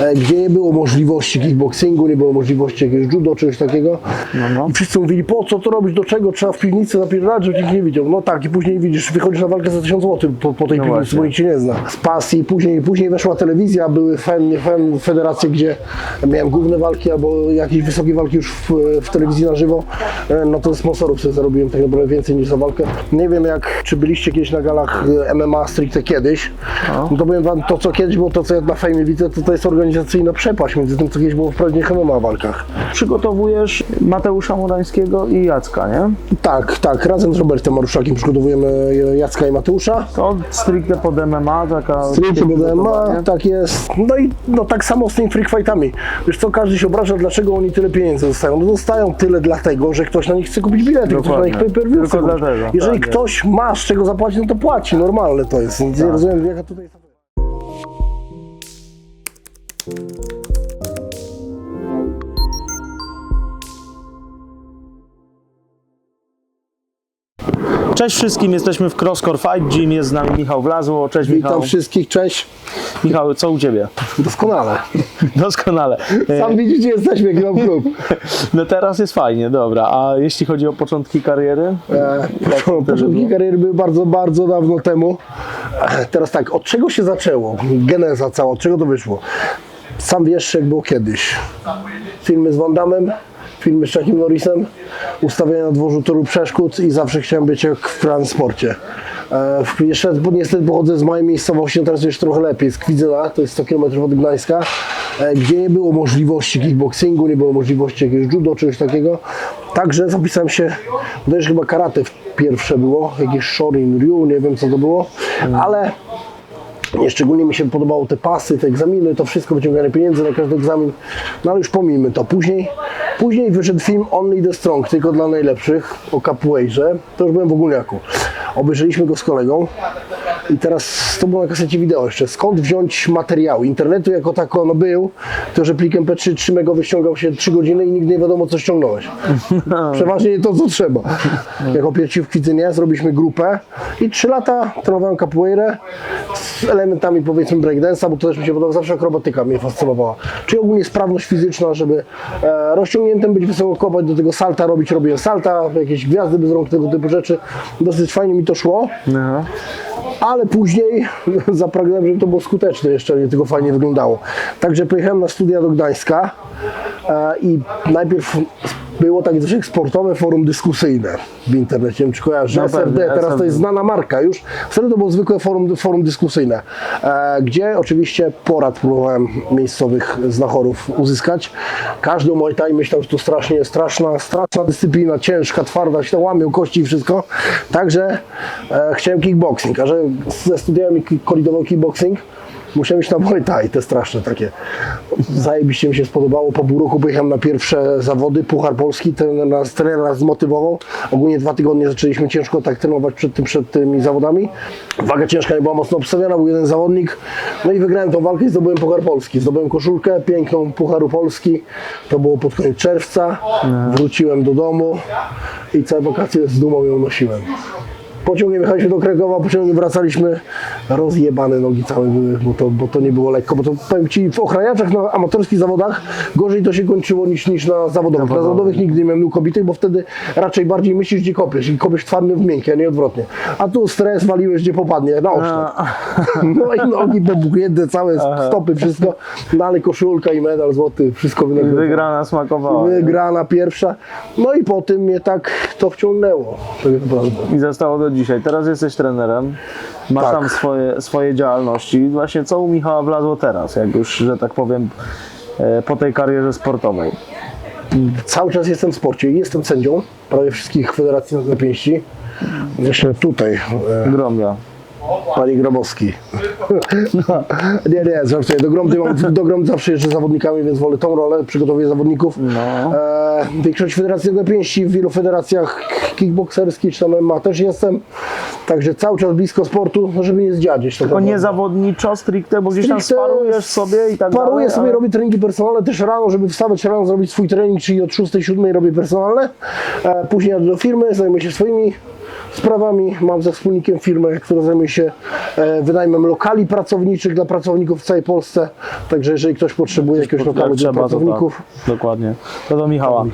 e, gdzie nie było możliwości kickboxingu, nie było możliwości jakiegoś judo, czegoś takiego. no. I wszyscy mówili, po co to robić, do czego, trzeba w piwnicy napierdalać, żeby nikt nie widział. No tak, i później widzisz, wychodzisz na walkę za 1000 zł po, po tej No piwnicy, bo nikt cię nie zna. Z pasji, później, później weszła telewizja, były fen, fen, federacje, gdzie miałem główne walki albo jakieś wysokie walki już w, w telewizji na żywo, e, no to sponsorów sobie zarobiłem tak naprawdę więcej niż za walkę. Nie wiem jak, czy byliście kiedyś na galach e, MMA stricte kiedyś, no to powiem wam, to co kiedyś było, to co ja na fejmie widzę, to to jest organizacyjna przepaść między tym, co kiedyś było w prawdziwych MMA walkach. Przygotowujesz Mateusza Murańskiego i Jacka, nie? Tak, tak, razem z Robertem Maruszakiem przygotowujemy Jacka i Mateusza. To stricte pod MMA, taka... Stricte takie MMA, tak jest. No i no, tak samo z tymi freak fightami. Wiesz co, każdy się obraża, dlaczego oni tyle pieniędzy dostają. No dostają tyle dlatego, że ktoś na nich chce kupić bilety, ktoś na Dokładnie. nich pay per Tylko dlatego, Jeżeli tak ktoś ma z czego zapłacić, no to płaci, normalne to jest. Nie rozumiem, jaka tutaj jest... Cześć wszystkim, jesteśmy w Crosscore Fight Gym, jest z nami Michał Wlazło. Cześć Michał. Witam wszystkich, cześć. Michał, co u Ciebie? Doskonale. Doskonale. E, Sam widzicie, jesteśmy, mam klub. No teraz jest fajnie, dobra. A jeśli chodzi o początki kariery? E, Początki kariery były bardzo, bardzo dawno temu. Teraz tak, od czego się zaczęło? Geneza cała, od czego to wyszło? Sam wiesz, jak było kiedyś. Filmy z Van Damme, filmy z Chuckiem Norrisem, ustawienia na dworzu toru przeszkód i zawsze chciałem być jak w transporcie. E, jeszcze bo niestety pochodzę z mojej miejscowości, no teraz już trochę lepiej, z Kwidzyna, to jest 100 km od Gdańska, e, gdzie nie było możliwości kickboxingu, nie było możliwości jakiegoś judo, czegoś takiego. Także zapisałem się, też chyba karate pierwsze było, jakieś Shorin Ryu, nie wiem co to było, ale szczególnie mi się podobało te pasy, te egzaminy, to wszystko, wyciąganie pieniędzy na każdy egzamin, no ale już pomijmy to. Później, później wyszedł film Only the Strong, tylko dla najlepszych, o capoeirze, to już byłem w ogólniaku. Obejrzeliśmy go z kolegą i teraz to było na kasecie wideo jeszcze. Skąd wziąć materiały? Internetu jako tako no był, to że plikiem P3 3 megowy ściągał się 3 godziny i nigdy nie wiadomo co ściągnąłeś. Przeważnie nie to co trzeba. Jako pierwsi w Kwidzynie zrobiliśmy grupę i 3 lata trenowałem capoeirę z elementami powiedzmy breakdance'a, bo to też mi się podoba, zawsze akrobatyka mnie fascynowała. Czyli ogólnie sprawność fizyczna, żeby e, rozciągniętym być, wysoko kopać, do tego salta robić, robiłem salta, jakieś gwiazdy bez rąk, tego typu rzeczy. Dosyć fajnie mi to szło. Aha. Ale później zapragnąłem, żeby to było skuteczne jeszcze, nie tylko fajnie wyglądało. Także pojechałem na studia do Gdańska e, i najpierw było coś jak sportowe forum dyskusyjne w internecie, wiem czy kojarzysz, No SRD, pewnie, teraz to SRD. jest znana marka już, wtedy to było zwykłe forum, forum dyskusyjne, e, gdzie oczywiście porad próbowałem miejscowych znachorów uzyskać. Każdy Muay Thai myślał, że to strasznie straszna, straszna dyscyplina, ciężka, twarda, się tam łamią kości i wszystko. Także e, chciałem kickboxing, a że ze studiami koridował kickboxing, musiałem iść na Muay Thai, te straszne takie. Zajebiście mi się spodobało, po pół roku pojechałem na pierwsze zawody, Puchar Polski, trener nas, trener nas zmotywował. Ogólnie dwa tygodnie zaczęliśmy ciężko tak trenować przed, tym, przed tymi zawodami. Waga ciężka nie była mocno obstawiona, był jeden zawodnik. No i wygrałem tą walkę i zdobyłem Puchar Polski. Zdobyłem koszulkę piękną Pucharu Polski. To było pod koniec czerwca. Wróciłem do domu i całe wakacje z dumą ją nosiłem. Pociągiem jechaliśmy do Krakowa, pociągiem wracaliśmy, rozjebane nogi całe były, bo to, bo to nie było lekko, bo to powiem Ci, w ochraniaczach na amatorskich zawodach gorzej to się kończyło niż, niż na zawodowych. Na zawodowych nigdy nie miałem nóg bo wtedy raczej bardziej myślisz, gdzie kopiesz i kopiesz twardym w miękkie, a nie odwrotnie. A tu stres waliłeś, gdzie popadnie, na oczach. No i nogi pobuknięte, całe stopy, wszystko, no ale koszulka i medal złoty, wszystko wynagrodzone. Wygrana smakowała. Wygrana pierwsza, no i po tym mnie tak to wciągnęło, tak. I zostało do dzisiaj. Teraz jesteś trenerem, masz Tak. tam swoje, swoje działalności. Właśnie co u Michała wlazło teraz, jak już, że tak powiem, e, po tej karierze sportowej? Cały czas jestem w sporcie i jestem sędzią prawie wszystkich federacji na pięści. Jeszcze tutaj, e, Gromda. Panie Grabowski. nie, nie, żartuję. Do Gromdy, mam, do Gromdy zawsze jeżdżę zawodnikami, więc wolę tą rolę, przygotowuję zawodników. No. E, w większości federacji na pięści, w wielu federacjach kickbokserskich czy tam MMA też jestem. Także cały czas blisko sportu, no żeby nie zdziadzieć. Tylko nie zawodniczo stricte, bo gdzieś tam sparujesz sobie i tak dalej. Sparuję sobie, ale- robię treningi personalne też rano, żeby wstawać rano, zrobić swój trening, czyli od 6-7 robię personalne. E, później jadę do firmy, zajmuję się swoimi sprawami. Mam ze wspólnikiem firmę, która zajmuje się e, wynajmem lokali pracowniczych dla pracowników w całej Polsce. Także jeżeli ktoś potrzebuje jakiegoś lokalu dla trzeba, to pracowników, tak. Dokładnie. To do Michała.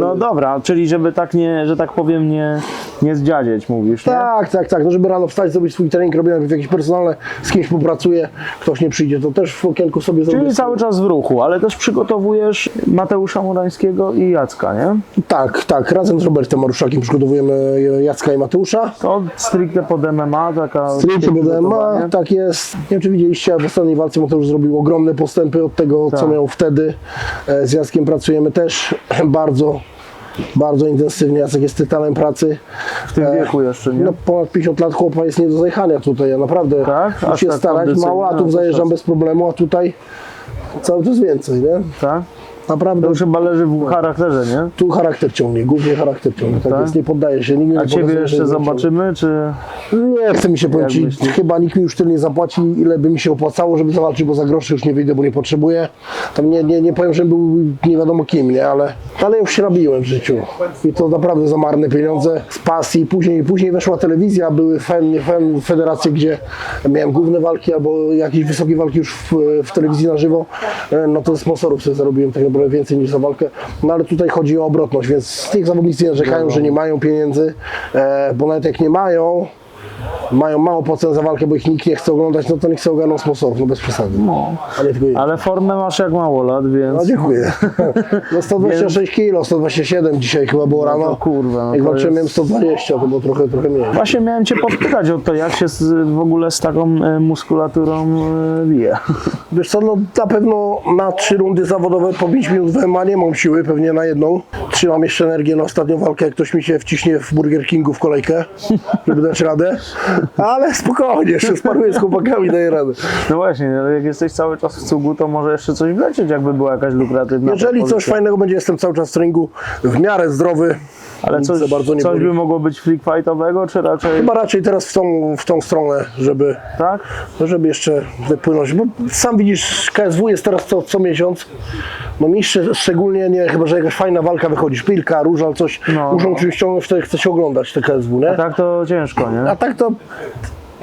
No dobra, czyli żeby tak nie, że tak powiem, nie, nie zdziadzieć, mówisz, nie? Tak, tak, tak. No żeby rano wstać, zrobić swój trening, robię najpierw jakieś personalne, z kimś popracuję, ktoś nie przyjdzie, to też w okienku sobie zrobię. Czyli cały czas w ruchu, ale też przygotowujesz Mateusza Murańskiego i Jacka, nie? Tak, tak. Razem z Robertem Maruszakiem przygotowujemy Jacka i Mateusza. To stricte pod MMA, taka... Stricte BDMA, przygotowanie. tak jest. Nie wiem, czy widzieliście, w ostatniej walce Mateusz zrobił ogromne postępy od tego, co Tak. miał wtedy. E, Z Jackiem pracujemy też bardzo, bardzo intensywnie. Jacek jest tytanem pracy. W tym wieku jeszcze, nie? No, ponad 50 lat chłopa jest nie do zajechania tutaj. Ja naprawdę Tak? muszę się tak starać. Mało No, atów to zajeżdżam bez problemu, a tutaj cały czas więcej, nie? Tak? Naprawdę. To już chyba leży w charakterze, nie? Tu charakter ciągnie, głównie charakter ciągnie. Tak, Tak? jest, nie poddaje się. Nigdy A nie ciebie jeszcze zobaczymy, czy... Nie chce mi się powiedzieć, chyba nikt mi już tyle nie zapłaci, ile by mi się opłacało, żeby zawalczyć, bo za groszy już nie wyjdę, bo nie potrzebuję. Tam nie, nie, nie powiem, że był nie wiadomo kim, nie, ale, ale już się nabiłem w życiu. I to naprawdę za marne pieniądze, z pasji. Później, później weszła telewizja, były fen, nie fen, federacje, gdzie miałem główne walki albo jakieś wysokie walki już w, w telewizji na żywo. E, No to sponsorów sobie zarobiłem tak więcej niż za walkę. No ale tutaj chodzi o obrotność, więc tych zawodnicy nie narzekają, że nie mają pieniędzy, e, bo nawet jak nie mają, mają mało procent za walkę, bo ich nikt nie chce oglądać, no to nie chce ogarnąć sponsorów, no bez przesady. No. A nie tylko jej. Ale formę masz jak mało lat, więc... No dziękuję. No 126 kg, 127 dzisiaj chyba było rano. to kurwa, no Jak walczyłem jest- miałem 120, to było trochę, trochę mniej. Właśnie miałem Cię podpytać o to, jak się z, w ogóle z taką e, muskulaturą e, bije. Wiesz co, no na pewno na trzy rundy zawodowe po 5 minut w MMA nie mam siły, pewnie na jedną. Trzymam jeszcze energię na ostatnią walkę, jak ktoś mi się wciśnie w Burger Kingu w kolejkę, żeby dać radę. Ale spokojnie, jeszcze sparuję z chłopakami, daję radę. No właśnie, ale jak jesteś cały czas w cugu, to może jeszcze coś wlecieć, jakby była jakaś lukratywna Jeżeli coś fajnego będzie, jestem cały czas w treningu w miarę zdrowy. Ale coś, za bardzo nie coś boli. by mogło być freak fightowego, czy raczej Chyba raczej teraz w tą, w tą stronę, żeby, tak? żeby jeszcze wypłynąć. Bo sam widzisz, KSW jest teraz co, co miesiąc. No mi szcz- szczególnie nie, chyba że jakaś fajna walka wychodzi, szpilka, różal, coś. No, muszą no. czymś ściągnąć, wtedy chce się oglądać te KSW, nie? Tak to ciężko, nie? A tak to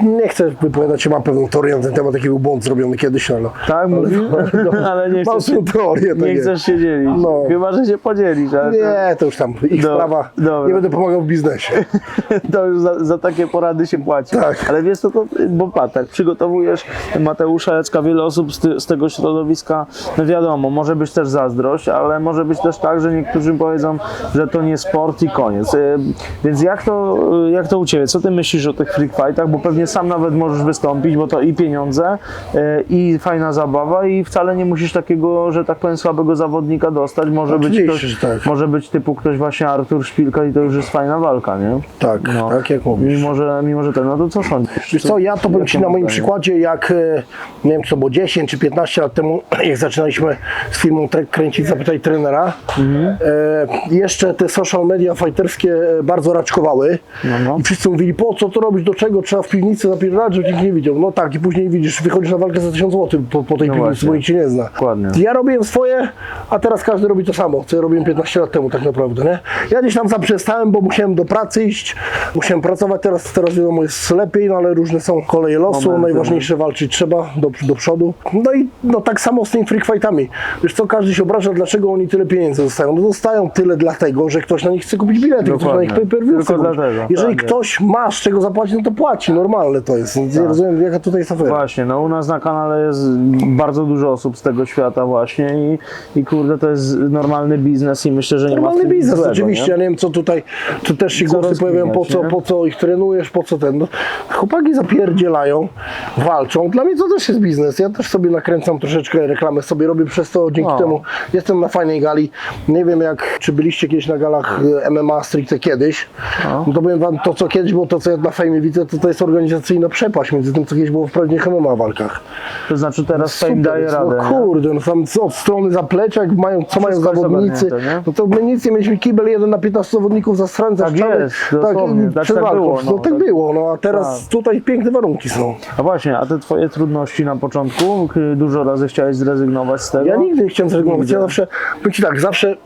nie chcę wypowiadać się, mam pewną teorię na ten temat, taki był błąd zrobiony kiedyś, ale... Tak, mówisz? ale nie Mam chcesz, swoją teorię. nie jest. chcesz się dzielić. No. Chyba, że się podzielisz, ale Nie, to już tam ich Do- sprawa. dobra. Nie będę pomagał w biznesie. to już za, za takie porady się płaci. Tak. Ale wiesz co, to, bo patrz, tak, przygotowujesz Mateusza Jacka, wiele osób z, ty, z tego środowiska, no wiadomo, może być też zazdrość, ale może być też tak, że niektórzy powiedzą, że to nie sport i koniec. Y, Więc jak to, y, jak to u Ciebie? Co Ty myślisz o tych freak fightach? Bo pewnie sam nawet możesz wystąpić, bo to i pieniądze, y, i fajna zabawa i wcale nie musisz takiego, że tak powiem, słabego zawodnika dostać. Może być ktoś, tak. może być typu ktoś właśnie Artur Szpilka i to już jest fajna walka, nie? Tak, No. tak jak mówisz. Mimo, że, mimo, że ten, no to co sądzisz? Wiesz co, ja to powiem Ci na moim przykładzie, jak e, nie wiem co było 10 czy 15 lat temu, jak zaczynaliśmy z firmą tre- kręcić Zapytaj Trenera, Mhm. e, jeszcze te social media fighterskie e, bardzo raczkowały No, no. i wszyscy mówili, po co to robić, do czego, trzeba w piwnicy zapierdalać, żeby nikt nie widział. No tak, i później widzisz, wychodzisz na walkę za 1000 zł po, po tej No piwnicy, właśnie. bo nikt Cię nie zna. Dokładnie. Ja robiłem swoje, a teraz każdy robi to samo, co ja robiłem 15 lat temu tak naprawdę, nie? Ja gdzieś tam zaprzestałem, bo musiałem do pracy iść, musiałem pracować, teraz, teraz wiadomo jest lepiej, no ale różne są koleje losu, Momenty. najważniejsze walczyć trzeba do, do przodu. No i no tak samo z tymi freak fightami. Wiesz co, każdy się obraża, dlaczego oni tyle pieniędzy dostają. No dostają tyle dlatego, że ktoś na nich chce kupić bilety, ktoś na Dokładnie. nich pay per view Tylko dlatego, Jeżeli tak ktoś ma z czego zapłacić, no to płaci, normalne to jest. Nie rozumiem, jaka tutaj jest afera. Właśnie, no u nas na kanale jest bardzo dużo osób z tego świata właśnie i, i kurde, to jest normalny biznes i myślę, że nie ma Normalny tym nic biznes, złego, oczywiście. nie? Ja nie wiem, co tutaj, tu też się głosy pojawiają, po co, nie? po co ich trenujesz, po co ten. No, chłopaki zapierdzielają, walczą. Dla mnie to też jest biznes. Ja też sobie nakręcam troszeczkę reklamę, sobie robię przez to, dzięki O. temu jestem na fajnej gali. Nie wiem, jak, czy byliście kiedyś na galach e, MMA stricte kiedyś. O. No to powiem wam, to co kiedyś było, to co ja na fejmie widzę, to to jest organizacyjna przepaść między tym, co kiedyś było w prawdziwych MMA walkach. To znaczy teraz Fame Super daje jest, radę, No kurde, no tam od strony zaplecza, jak mają, co mają zawodnicy, nie? no to my nic nie mieliśmy kibel jeden na 15 zawodników za strańca Tak szczelek, jest, dosłownie, tak przed tak walką. było, no, no, tak tak- było, no a teraz tutaj piękne warunki są. A właśnie, a te twoje trudności na początku, k- dużo razy chciałeś zrezygnować z tego? Ja nigdy nie chciałem zrezygnować, ja Nigdy. zawsze, powiem Ci tak, zawsze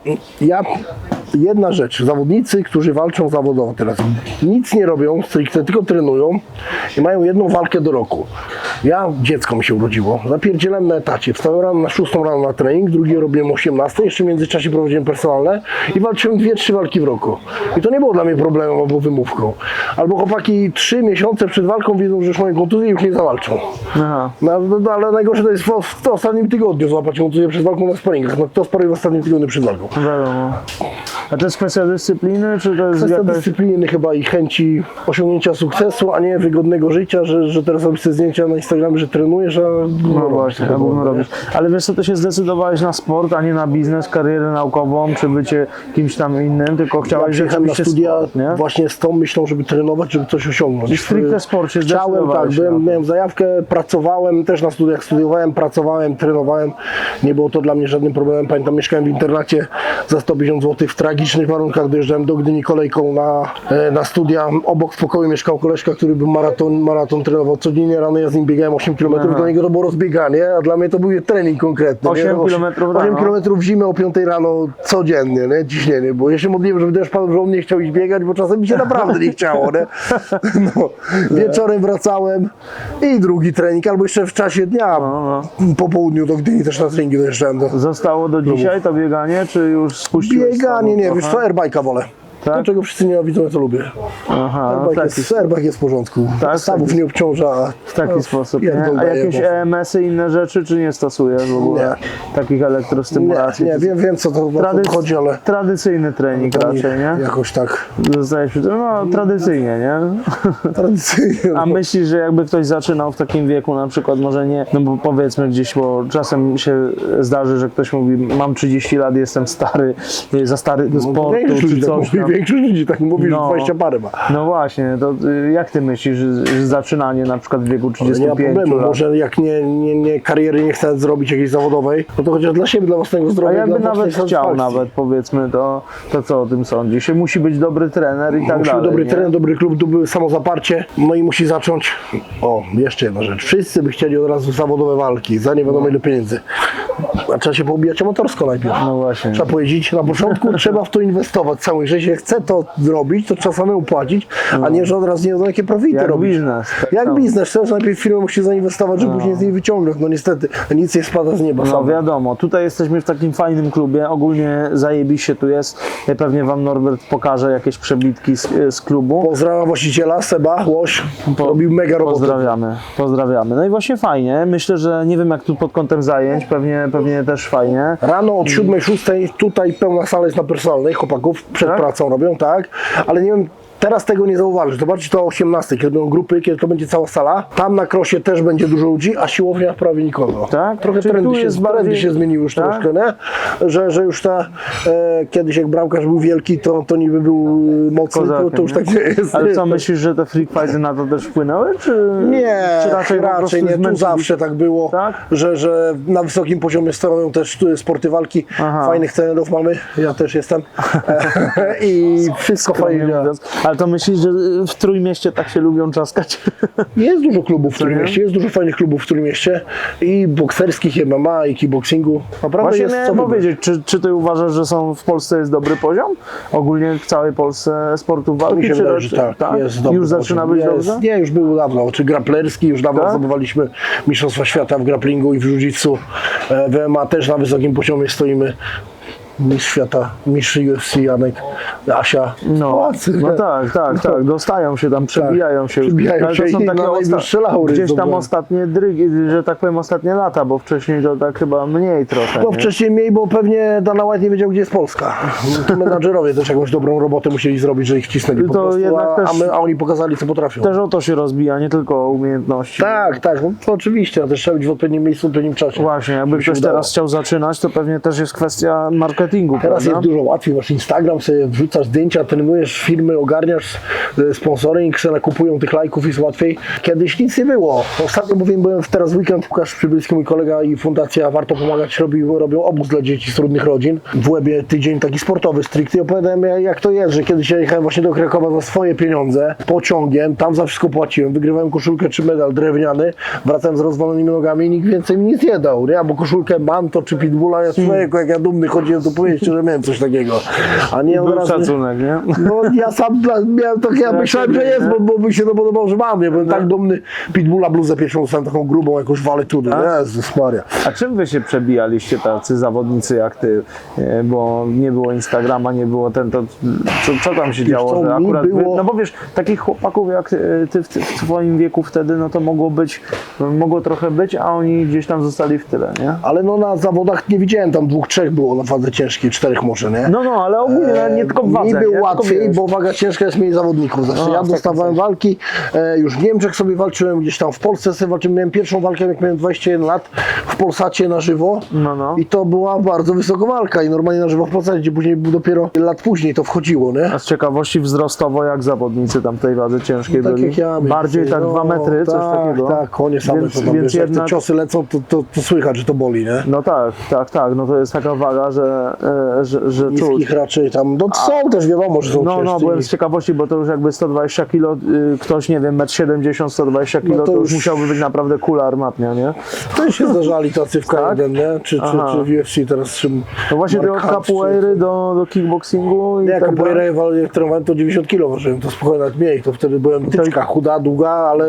ja jedna rzecz. Zawodnicy, którzy walczą zawodowo teraz, nic nie robią, tylko trenują i mają jedną walkę do roku. Ja, dziecko mi się urodziło, zapierdzielałem na etacie. Wstałem rano na 6 rano na trening, drugi robiłem o 18, jeszcze w międzyczasie prowadziłem personalne i walczyłem dwie, trzy walki w roku. I to nie było dla mnie problemem albo wymówką. Albo chłopaki trzy miesiące przed walką wiedzą, że już mają kontuzję i już nie zawalczą. Aha. No, no, no, ale najgorsze to jest w, ostatnim tygodniu złapać kontuzję przed walką na sparingach. No kto sparuje w ostatnim tygodniu przed walką? Wiadomo. A to jest kwestia dyscypliny, czy to jest Kwestia jakaś... dyscypliny chyba i chęci osiągnięcia sukcesu, a nie wygodnego życia, że, że teraz robisz zdjęcia na Instagramie, że trenujesz, a No właśnie, a gówno robisz. Ale wiesz co, ty się zdecydowałeś na sport, a nie na biznes, karierę naukową, czy bycie kimś tam innym, tylko Ja chciałeś przyjechałem na studia sport, nie? właśnie z tą myślą, żeby trenować, żeby coś osiągnąć. I stricte sport się Chciałem, tak, byłem, miałem zajawkę, pracowałem też na studiach, studiowałem, pracowałem, trenowałem. Nie było to dla mnie żadnym problemem. Pamiętam, mieszkałem w internacie za 150 zł w tragicznych warunkach. Dojeżdżałem do Gdyni kolejką na, e, na studia. Obok w pokoju mieszkał koleżka, który był maraton, maraton trenował. Codziennie rano ja z nim biegałem 8 km. Dla niego to było rozbieganie, a dla mnie to był trening konkretny. 8 nie? kilometrów 8 rano. kilometrów w zimę o 5 rano codziennie, nie? ciśnienie. Bo ja się modliłem, żeby padł, że on nie chciał iść biegać, bo czasem mi się naprawdę nie chciało. Nie? No. Wieczorem wracałem i drugi trening, albo jeszcze w czasie dnia, No, po południu do Gdyni też na treningi dojeżdżałem. Do... Zostało do dzisiaj to bieganie, czy już spuściłeś Bieganie, nie, wiesz co, airbike'a wolę. Tak? To, czego wszyscy nienawidzą, ja to lubię. Aha, no taki, jest, jest w porządku. Tak, Stawów taki- nie obciąża. w taki no, sposób, nie? A jakieś EMS-y, inne rzeczy, czy nie stosujesz w ogóle takich Nie, elektrostymulacji? nie, wiem, wiem co to, Tradyc- chodzi, ale Tradycyjny trening to raczej, nie? jakoś tak przy tym, no tradycyjnie, nie? tradycyjnie. A myślisz, że jakby ktoś zaczynał w takim wieku, na przykład może nie, no bo powiedzmy gdzieś, bo czasem się zdarzy, że ktoś mówi, mam 30 lat, jestem stary, nie, za stary do sportu, No, czy tak coś tam. Większość ludzi tak mówi, No. że 20 parę ma. No właśnie, to y, jak ty myślisz, że, zaczynanie na przykład w wieku Nie ma 35 problemu, lat? może jak nie, nie, nie kariery nie chce zrobić jakiejś zawodowej, no to chociaż dla siebie, dla własnego zdrowia. A jakby dla nawet chciał, nawet powiedzmy, to, to co o tym sądzisz? Się musi być dobry trener i tak Musi dalej. dobry nie? teren, dobry klub, dobry samozaparcie, no i musi zacząć. O, jeszcze jedna rzecz. Wszyscy by chcieli od razu zawodowe walki, za nie wiadomo ile pieniędzy. A trzeba się poubijać amatorsko najpierw. No właśnie. Trzeba powiedzieć, na początku trzeba w to inwestować. Jeżeli się chce to zrobić, to trzeba samemu płacić, a nie, że od razu nie wiadomo jakie profity Jak robić. biznes. tak Jak samo. biznes, chcesz najpierw firmę musi zainwestować, żeby później z niej wyciągnąć. No niestety, nic nie spada z nieba No samo. wiadomo, tutaj jesteśmy w takim fajnym klubie, ogólnie zajebiście tu jest. Ja Pewnie wam Norbert pokaże jakieś przebitki z, z klubu. Pozdrawiam właściciela, Seba, Łoś, Po- robił mega robotę. Pozdrawiamy, pozdrawiamy. No i właśnie fajnie, myślę, że nie wiem jak tu pod kątem zajęć, pewnie, pewnie też fajnie. Rano od 7, 6 tutaj pełna sala jest na personalnej, chłopaków przed Tak? pracą robią, tak, ale nie wiem, teraz tego nie zauważysz. Zobaczcie to o 18, kiedy będą grupy, kiedy to będzie cała sala. Tam na krosie też będzie dużo ludzi, a siłownia prawie nikogo. Tak? Trochę Czyli trendy się, bardziej- się zmieniły już Tak? troszkę, nie? Że, że już ta, e, kiedyś jak bramkarz był wielki, to, to niby był mocny, to, to już Kozakiem, tak nie jest. Ale nie? co, myślisz, że te freak fighty na to też wpłynęły? Czy, Nie, czy raczej, raczej nie. Tu zawsze tak było, Tak? że, że na wysokim poziomie stoją też sporty walki. Aha. Fajnych trenerów mamy, ja też jestem. I wszystko fajnie. Ale to myślisz, że w Trójmieście tak się lubią czaskać? Jest dużo klubów w? Trójmieście, jest dużo fajnych klubów w Trójmieście i bokserskich, i MMA, i kickboxingu. Naprawdę Właśnie jest co miałem powiedzieć, czy, czy ty uważasz, że są w Polsce jest dobry poziom? Ogólnie w całej Polsce sportów walki? Mi się wydaje, że tak, jest dobry Już zaczyna poziom. być jest, dobrze? Nie, już był dawno, czy grapplerski, już dawno Tak? zdobywaliśmy Mistrzostwa Świata w grapplingu i w jiu-jitsu. E, W MMA też na wysokim poziomie stoimy. Mistrz świata, mistrz UFC Janek, Asia. No, Polacy, no nie? tak, tak, tak, dostają się tam, przebijają się. przebijają Ale się to są i takie osta- laury gdzieś tam ostatnie drygi, że tak powiem ostatnie lata, bo wcześniej to tak chyba mniej trochę. No nie? wcześniej mniej, bo pewnie Dana White nie wiedział, gdzie jest Polska. No, To menadżerowie też jakąś dobrą robotę musieli zrobić, że ich wcisnęli po To prostu, jednak a, też- a, my, a oni pokazali, co potrafią. Też o to się rozbija, nie tylko o umiejętności. Tak, tak, no, to oczywiście, a też trzeba być w odpowiednim miejscu, w odpowiednim czasie. Właśnie, jakby ktoś teraz chciał zaczynać, to pewnie też jest kwestia marketingu, Teraz prawda? jest dużo łatwiej, masz Instagram, sobie wrzucasz zdjęcia, trenujesz firmy, ogarniasz e, sponsoring, se nakupują tych lajków, jest łatwiej. Kiedyś nic nie było. Ostatnio mówiłem, byłem teraz weekend, Łukasz Przybylski, mój kolega i fundacja Warto Pomagać robi, robią obóz dla dzieci z trudnych rodzin. W Łebie tydzień taki sportowy stricte i opowiadałem jak- to jest, że kiedyś ja jechałem właśnie do Krakowa za swoje pieniądze, pociągiem, tam za wszystko płaciłem, wygrywałem koszulkę czy medal drewniany, wracałem z rozwalonymi nogami i nikt więcej mi nic nie dał, nie? Bo koszulkę Manto czy Pitbulla, ja człowieku, jak ja dumny chodziłem, to powiedzieć, że miałem coś takiego. A nie od Był razu... szacunek, nie? No ja sam dla, miałem tak, ja myślałem, że jest, bo, bo mi się to podobało, że mam. Ja byłem tak dumny. Pitbulla bluzę pierwszą dostałem taką grubą, jakąś waletudę. Jezus Maria. A czym wy się przebijaliście tacy zawodnicy jak ty? E, Bo nie było Instagrama, nie było ten, to co, co tam się działo, co, że mi akurat wy, było- no bo wiesz, takich chłopaków jak e, ty w, w twoim wieku wtedy, no to mogło być, mogło trochę być, a oni gdzieś tam zostali w tyle, nie? Ale no na zawodach nie widziałem, tam dwóch, trzech było na wadze ciężkiej, czterech może, nie? No, no, ale ogólnie no, nie tylko w wadze, Mi Tylko łatwiej, bo waga ciężka jest mniej zawodników. Zawsze No, ja w dostawałem walki, e, już w Niemczech sobie walczyłem, gdzieś tam w Polsce sobie walczyłem. Miałem pierwszą walkę, jak miałem 21 lat, w Polsacie na żywo. No, no. I to była bardzo wysoka walka i normalnie na żywo w Polsacie, gdzie później dopiero lat później to wchodziło, nie? A z ciekawości wzrostowo, jak zawodnicy tam tej wadze ciężkiej Tak byli? jak ja. Bardziej tak no, dwa metry, coś tak, takiego? Tak, konie same Więc- tam, więc wiesz, jak jednak- te ciosy lecą, to, to, to słychać, że to boli, nie? No tak, tak, tak, no to jest taka waga, że, e, że, że czuć. Niskich raczej tam, no są też wiadomo, że są No, no, ciężcy byłem i- z ciekawości, bo to już jakby 120 kg, y, ktoś, nie wiem, 1,70 m, 120 kg, to to, już już- musiałby być naprawdę kula armatnia, nie? Też się zdarzali tacy w Tak? K1, nie? Czy, czy, Aha. czy w UFC teraz czym No właśnie czy- capoeiry do, do kickboxingu i Nie, tak dalej. capoeira jak trenowałem to 90 kg ważyłem, to spokojnie nawet mniej, to wtedy byłem tyczka, chuda, długa, ale,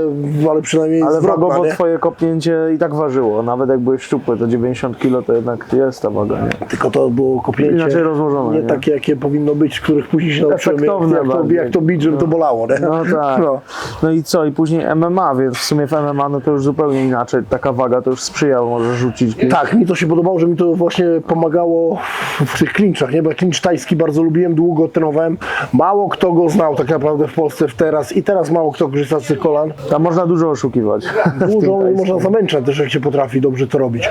ale przynajmniej Ale zwrotna, wagowo nie? twoje kopnięcie i tak ważyło, nawet jak byłeś szczupły, to 90 kg to jednak jest ta waga, nie? Tylko to było kopnięcie Inaczej rozłożone, nie, nie? takie, jakie powinno być, których później się nauczyłem, jak, to, jak to bić, żeby to bolało, nie? No tak. No. No i co? I później MMA, więc w sumie w MMA no to już zupełnie inaczej. Taka waga to już sprzyja, może rzucić. Tak, mi to się podobało, że mi to właśnie pomagało w tych klinczach, nie? Bo ja tajski bardzo lubiłem, długo trenowałem. Mało kto go znał tak naprawdę w Polsce w teraz i teraz mało kto korzysta z tych kolan. Tam można dużo oszukiwać. Dużo można zamęczać też, jak się potrafi dobrze to robić.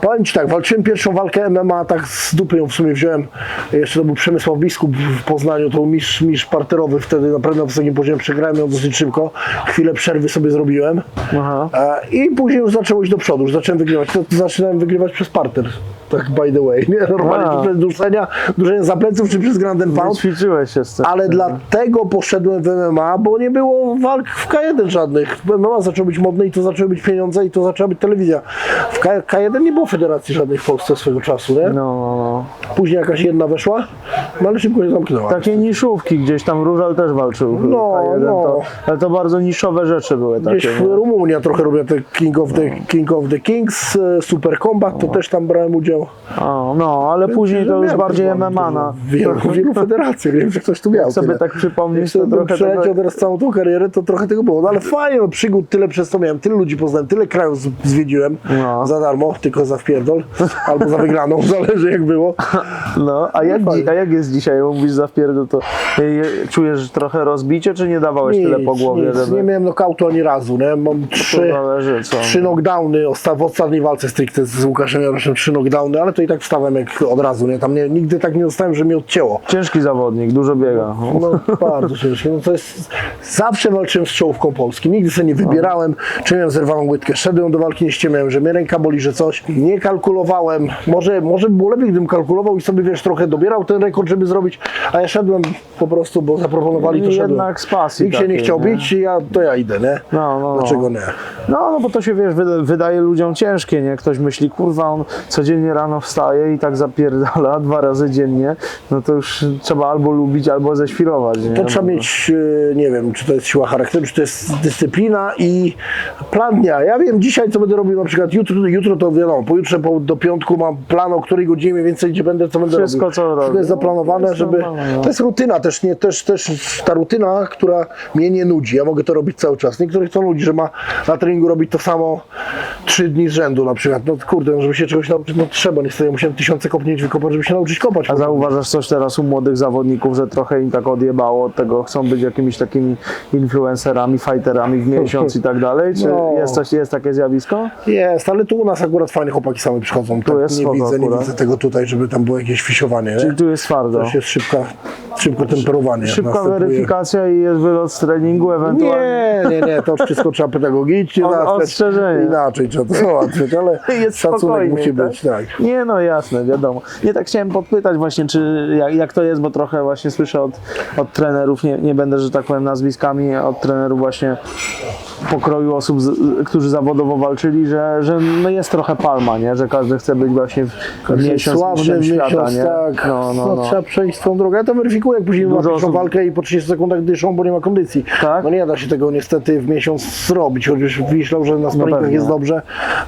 Powiem Ci tak, walczyłem pierwszą walkę MMA, tak z dupy ją w sumie wziąłem. Jeszcze to był Przemysław Biskup w Poznaniu, to był mistrz, mistrz parterowy wtedy, naprawdę na wysokim poziomie przegrałem ją dosyć szybko. Chwilę przerwy sobie zrobiłem. Aha. E, I później już zaczęło iść do przodu, już zacząłem wygrywać. To, to zaczynałem wygrywać przez parter. Tak by the way, nie? Normalnie A. przez duszenia, duszenie za pleców, czy przez Grand and Pound. Ćwiczyłeś się z tym. Ale dlatego poszedłem w MMA, bo nie było walk w K1 żadnych. W MMA zaczęło być modne i to zaczęły być pieniądze i to zaczęła być telewizja. W K- K1 nie było federacji żadnej w Polsce swego czasu, nie? No, no, no. Później jakaś jedna weszła, no ale szybko się zamknęła. Takie niszówki gdzieś tam Różal też walczył. No, K1 no. To, ale to bardzo niszowe rzeczy były takie. Gdzieś w? Rumunia trochę robię te King of the, King of the Kings, e, Super Combat, to też tam brałem udział. O, no, ale później to już bardziej MMA. Na, W wielu, wielu federacjach, nie wiem, czy ktoś tu miał. sobie tyle. tak przypomnisz, Jak to trochę przeleciał tego... teraz całą tą karierę, to trochę tego było. No ale fajnie, no przygód tyle przez to miałem, tyle ludzi poznałem, tyle krajów zwiedziłem No. za darmo, tylko za wpierdol, albo za wygraną, zależy jak było. No, a jak, dzi- a jak jest dzisiaj? Mówisz za wpierdol, to y, czujesz trochę rozbicie, czy nie dawałeś tyle po głowie, nic, żeby... nie miałem knockoutu ani razu, nie? Mam trzy, zależy, co? trzy knockdowny, w ostatniej walce stricte z Łukaszem Jaroszem trzy knockdowny, ale to i tak wstałem jak od razu, nie? Tam nie, nigdy tak nie dostałem, że mnie odcięło. Ciężki zawodnik, dużo biega. No bardzo ciężkie. No to jest, zawsze walczyłem z czołówką Polski. Nigdy sobie nie wybierałem, czy miałem zerwaną łydkę. Szedłem do walki, nie ściemiałem, że mnie ręka boli, że coś. Nie kalkulowałem. Może, może by było lepiej, gdybym kalkulował i sobie, wiesz, trochę dobierał ten rekord, żeby zrobić, a ja szedłem po prostu, bo zaproponowali, to I szedłem. jednak z pasji Nikt się nie takiej, chciał nie? bić, ja, to ja idę, nie? No, no, no. Dlaczego nie? No, no bo to się wiesz, wyda- wydaje ludziom ciężkie, nie? Ktoś myśli, kurwa, on codziennie rano wstaje i tak zapierdala dwa razy dziennie, no to już trzeba albo lubić, albo ześwirować. Nie? To trzeba mieć, e, nie wiem, czy to jest siła charakteru, czy to jest dyscyplina i plan dnia. Ja wiem dzisiaj, co będę robił na przykład jutro, jutro to wiadomo, pojutrze po, do piątku mam plan, o której godzinie mniej więcej gdzie będę, co będę Wszystko, robił. co Wszystko robię. jest zaplanowane, jest żeby... normalne, no. To jest rutyna też, nie, też, też ta rutyna, która mnie nie nudzi. Ja mogę to robić cały czas. Niektórych to nudzi, że ma na treningu robić to samo trzy dni z rzędu na przykład. No kurde, no, żeby się czegoś nauczyć, no trzeba. Niestety musiałem tysiące kopnięć wykopać, żeby się nauczyć kopać. A zauważasz coś teraz u młodych zawodników, że trochę im tak odjebało od tego, chcą być jakimiś takimi influencerami, fighterami w miesiąc i tak dalej? Czy No. jest, coś, jest takie zjawisko? Jest, ale tu u nas akurat fajne chłopaki same przychodzą. Tak, jest nie widzę, nie widzę tego tutaj, żeby tam było jakieś fisiowanie. Nie? Czyli tu jest twardo. Też jest szybka, szybko temperowanie. Szybka następuje. weryfikacja i jest wylot z treningu, ewentualnie. Nie, nie, nie, to wszystko trzeba pedagogicznie O- ostrzeżenie. Inaczej trzeba to załatwiać, ale Jest szacunek musi tak? być, tak. Nie, no jasne, wiadomo. Nie tak chciałem podpytać właśnie, czy jak, jak to jest, bo trochę właśnie słyszę od, od trenerów, nie, nie będę, że tak powiem, nazwiskami, od trenerów właśnie pokroju osób, z, którzy zawodowo walczyli, że, że no jest trochę palma, nie? Że każdy chce być właśnie w, w miesiąc sławny miesiąc, świata, nie? tak. No, no, no. Trzeba przejść swoją drogę. Ja to weryfikuję, jak później Dużo łapią osób- walkę i po 30 sekundach dyszą, bo nie ma kondycji. Tak? No nie da się tego niestety w miesiąc zrobić, chociaż myślał, że na sparingach pewnie. jest dobrze.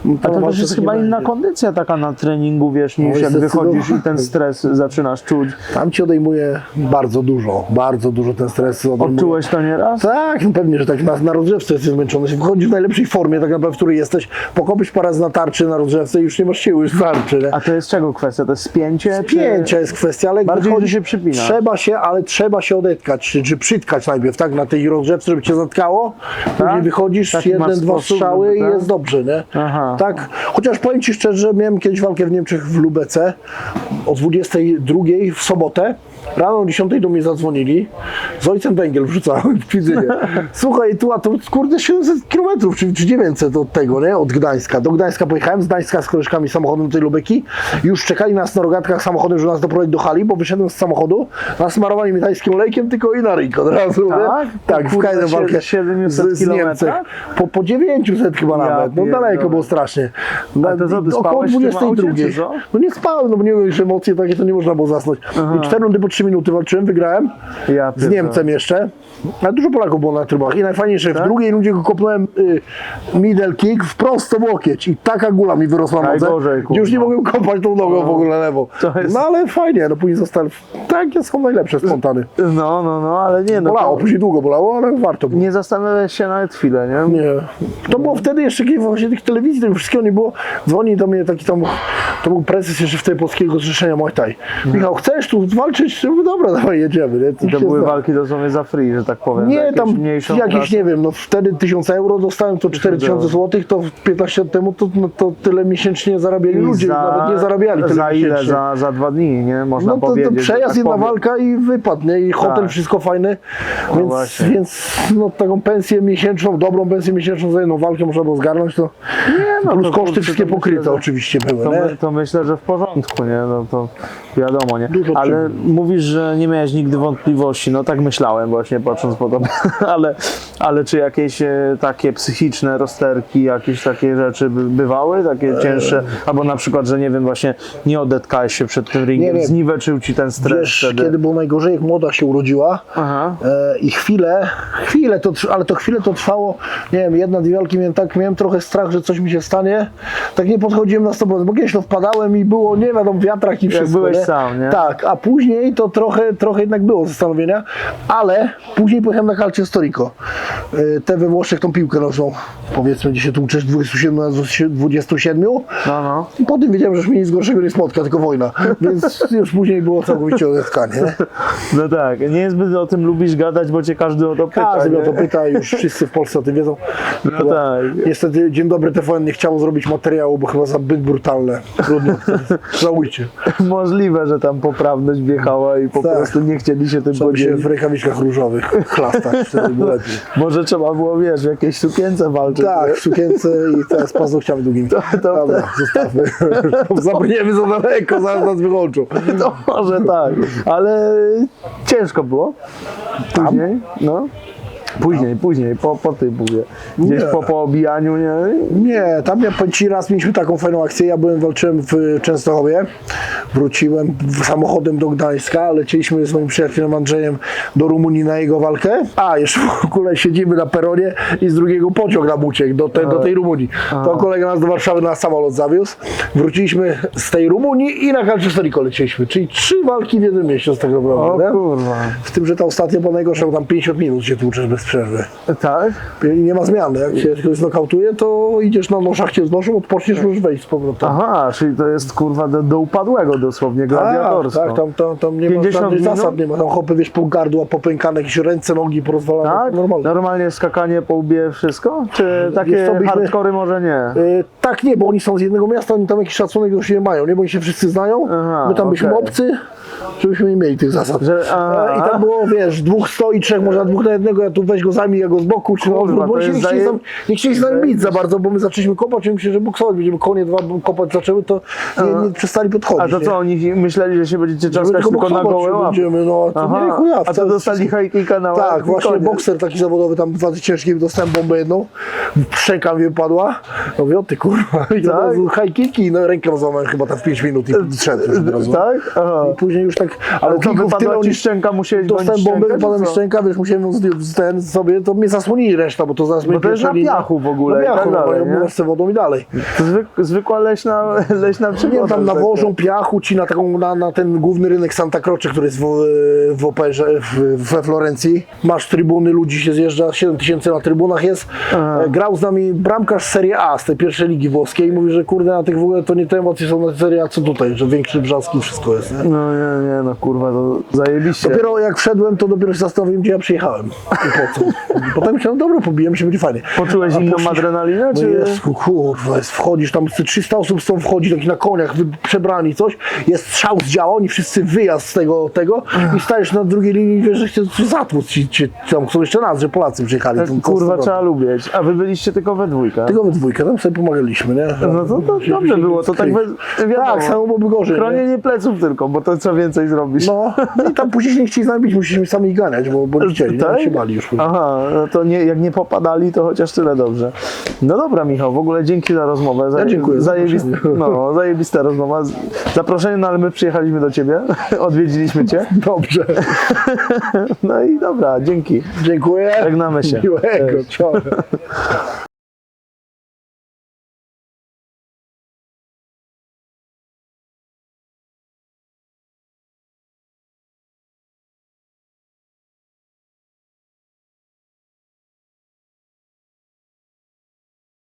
no A to też jest chyba inna kondycja taka na treningu, wiesz, niż No, jak wychodzisz i ten stres zaczynasz czuć. Tam ci odejmuje bardzo dużo, bardzo dużo ten stres odejmuje. Odczułeś to nieraz? Tak, no pewnie, że tak na, na rozgrzewce jesteś zmęczony. Wchodzisz w najlepszej formie, tak naprawdę, w której jesteś. Pokopisz parę razy na tarczy na rozgrzewce i już nie masz siły już. Nie? A to jest czego kwestia? To jest spięcie? czy- Pięcia jest kwestia, ale Bardziej, wychodzisz, że się przypina. Trzeba się, ale trzeba się odetkać, czy, czy przytkać najpierw, tak, na tej rozgrzewce, żeby cię zatkało. Później wychodzisz, Taki jeden, dwa strzały i tak? jest dobrze, nie? Aha. Tak, chociaż powiem Ci szczerze, miałem kiedyś walkę w Niemczech w Lubece o 22 w sobotę. Rano o 10 do mnie zadzwonili. Z ojcem węgiel wrzucałem w Kwidzynie. Słuchaj, tu, a to kurde 700 km czy, czy 900 od tego, nie? Od Gdańska. Do Gdańska pojechałem, z Gdańska z koleżkami samochodem do tej Lubeki. Już czekali nas na rogatkach samochodem, żeby nas doprowadzić do hali, bo wyszedłem z samochodu, nasmarowali mi tajskim olejkiem, tylko i na ryjko od razu. Tak? nie? Tak, w Kurde, każdą sie- walkę 700 z, z? Po, po 900 chyba Ja nawet. No daleko pierdolę. było strasznie. Na, to co, ty około spałeś w tym 22. aucie, czy co? No nie spałem, no bo nie wiem, że emocje takie to nie można było zasnąć. I 4 rundy po 3 minuty walczyłem, wygrałem. Ja Z. Niemcem jeszcze. Ale dużo Polaków było na trybach. I najfajniejsze, Tak? w drugiej rundzie go kopnąłem y, middle kick w prosto w łokieć. I taka gula mi wyrosła na nodze. Gdzie Już nie mogłem kopać tą nogą w ogóle lewo. To jest- No ale fajnie, no później zostali. Takie są najlepsze spontany. No, no, no, ale nie, no Bolało, to później długo bolało, ale warto było. nie zastanawiałeś się nawet chwilę, nie? Nie. To było wtedy jeszcze, kiedy właśnie tych telewizji, tego wszystkiego nie było. Dzwoni do mnie taki tam, to był prezes jeszcze wtedy Polskiego Zrzeszenia Muay Thai. Michał, chcesz tu walczyć? Mówię, dobra, dawaj, jedziemy. Nie? I to były walki dosłownie za free, że tak powiem. za Nie, tam jakieś, nie wiem, no wtedy 1000 euro dostałem, to 4000 zł, to 15 lat temu to, no, to tyle miesięcznie zarabiali I ludzie, nawet nie zarabiali tyle Za ile? miesięcznie. Za, za dwa dni, nie? Można No to, powiedzieć. to że przejazd, tak jedna powiem. walka i wypad, nie? I hotel, Tak. wszystko fajne. więc, właśnie. więc no, taką pensję miesięczną, dobrą pensję miesięczną za jedną walkę można było zgarnąć, to no plus to koszty wszystkie to myślę, pokryte oczywiście były, To, nie? To myślę, że w porządku, nie? No to wiadomo, nie? Dużo Ale mówisz, że nie miałeś nigdy wątpliwości, no tak myślałem właśnie patrząc po tobie, ale, ale czy jakieś e, takie psychiczne rozterki, jakieś takie rzeczy by, bywały, takie cięższe, albo na przykład, że nie wiem, właśnie nie odetkałeś się przed tym ringiem, Nie, nie. zniweczył ci ten stres Wiesz, wtedy. kiedy było najgorzej, jak młoda się urodziła Aha. e, i chwilę, chwilę to, ale to chwilę to trwało, nie wiem, jedna, dwie walki miałem tak, miałem trochę strach, że coś mi się stanie, tak nie podchodziłem na 100%, bo kiedyś to wpadałem i było, nie wiadomo, wiatrak i wszystko, byłeś nie? sam, nie? Tak, a później to trochę, trochę jednak było zastanowienia, ale później pojechałem na Calcio Storico, e, te we Włoszech tą piłkę noszą, powiedzmy, gdzie się tłuczesz 27 na 27, No, no. i po tym wiedziałem, że już mnie nic gorszego nie spotka, tylko wojna. Więc już później było całkowicie odetkanie. nie? No tak, nie zbyt o tym lubisz gadać, bo cię każdy o to pyta. Każdy mnie o nie? to pyta, już wszyscy w Polsce o tym wiedzą. No Chyba- tak. Niestety Dzień Dobry TVN nie chciało zrobić materiału, bo chyba zbyt brutalne. Trudno. Żałujcie. Możliwe, że tam poprawność wjechała i po Tak. prostu nie chcieli się tym Trzeba by się podzielić. w rękawiczkach różowych chlastać, wtedy było lepiej. Może trzeba było, wiesz, w jakiejś sukience walczyć. Tak, w sukience i teraz z paznokciami długimi. to- Dobra, zostawmy. Zabrniemy za daleko, zaraz nas wyłączą. To może tak, ale ciężko było. Później, no. Później, później, po, po tym mówię. Gdzieś Nie. po, po obijaniu, nie? Nie, tam ja ci raz mieliśmy taką fajną akcję. Ja byłem, walczyłem w Częstochowie. Wróciłem w- samochodem do Gdańska. Lecieliśmy z moim przyjacielem Andrzejem do Rumunii na jego walkę. A, jeszcze w ogóle siedzimy na peronie i z drugiego pociąg nam uciekł do, te, do tej Rumunii. To kolega nas do Warszawy na samolot zawiózł. Wróciliśmy z tej Rumunii i na Calcio Storico lecieliśmy. Czyli trzy walki w jednym mieście z tego O problemu. nie? kurwa. Z tym, że ta ostatnia była najgorsza, bo tam 50 minut się tłuczesz bez przerwy. Tak? I nie ma zmiany. Jak się kogoś znokautuje, to idziesz na noszach cię znoszą, odpoczniesz, możesz wejść z powrotem. Aha, czyli to jest kurwa do, do upadłego dosłownie, tak, gladiatorsko. tak, tam, tam, tam nie ma 50 żadnych minut? zasad, nie ma tam hopy, wiesz, pół gardła, popękane, jakieś ręce, nogi porozwalane, Tak? normalnie. Normalnie skakanie po łbie wszystko? Czy takie byśmy- hardkory może nie? Y, tak nie, bo oni są z jednego miasta, oni tam jakiś szacunek do siebie mają, nie? Bo oni się wszyscy znają. Aha, My tam byliśmy okej. obcy, żebyśmy nie mieli tych zasad. Że- aha. E, I tam było, wiesz, dwóch stoi, trzech, może dwóch na jednego, ja tu weź go zajmij, ja go z boku, czy Kurwa, no, bo to się nie chcieli, zaje- nie chcieli z nami bić za bardzo, bo my zaczęliśmy kopać i myślę, że boksować będziemy konie dwa kopać zaczęły, to nie, nie przestali podchodzić. A to co, oni myśleli, że się będziecie czaskać tylko na gołe będziemy, no, to Aha. nie, chuja, A to dostali high kicka na Tak, właśnie koniec. bokser taki zawodowy, tam dwa ciężkie, dostałem bombę jedną, szczęka mi wypadła, no mówię, o ty kurwa, i Tak? od razu high kicki no, rękę rozłamałem chyba tam w 5 minut i szedł już od razu. Tak? Aha. I później już tak, Ale kilków wypadła ci szczęka, musiałeś Dostałem bombę, wypadła mi szczęka, wiesz, musiałem ją zdjąć ten sobie, to mnie zasłonili reszta, bo to zaraz mnie to jest na piachu w ogóle Na i tak piachu, no, dalej, no, nie? ja wodą i dalej. To Zwyk, zwykła leśna, leśna Nie przygoda. wiem, tam nawożą piachu ci na, taką, na, na ten główny rynek Santa Croce, który jest w, w operze, w, we Florencji. Masz trybuny, ludzi się zjeżdża, 7 tysięcy na trybunach jest. E, Grał z nami bramkarz Serie A z tej pierwszej ligi włoskiej i mówi, że kurde, na tych w ogóle to nie te emocje są na Serie A co tutaj, że większy brzaski wszystko jest. Nie? No nie, nie, no kurwa, to zajebiście. Dopiero jak wszedłem, to dopiero się zastanowiłem, gdzie ja przyjechałem i po co. I potem myślałem, dobra, pobijemy się, będzie fajnie. Poczułeś A inną adrenalinę, No czy... jest, kurwa, jest, wchodzisz, tam z 300 osób stąd wchodzi, taki na koniach, przebrani, coś, jest strzał z działa, oni wszyscy wyjazd z tego, tego i stajesz na drugiej linii i wiesz, że chcesz zatłuc ci, ci, tam są jeszcze nas, że Polacy przyjechali. co Kurwa, trzeba lubić. A wy byliście tylko we dwójkę. Tylko we dwójkę, tam sobie pomagaliśmy, nie? No to, to dobrze było, to tak we, wiadomo. Tak, samo byłoby gorzej. nie? Chronienie pleców tylko, bo to co więcej zrobisz. No, no i tam później się nie chcieli z nami bić, musieliśmy sami ganiać, bo, bo nie chcieli, Tak? nie? się bali już. później. Aha, no to nie, jak nie popadali, to chociaż tyle dobrze. No dobra, Michał, w ogóle dzięki za rozmowę. Za, Ja dziękuję za Zajebis, zaproszenie. no, zajebista rozmowa. Zaproszenie, no ale my przyjechaliśmy do ciebie, odwiedziliśmy cię. Dobrze, No i dobra, dzięki. dziękuję. Żegnamy się. Miłego, ciao.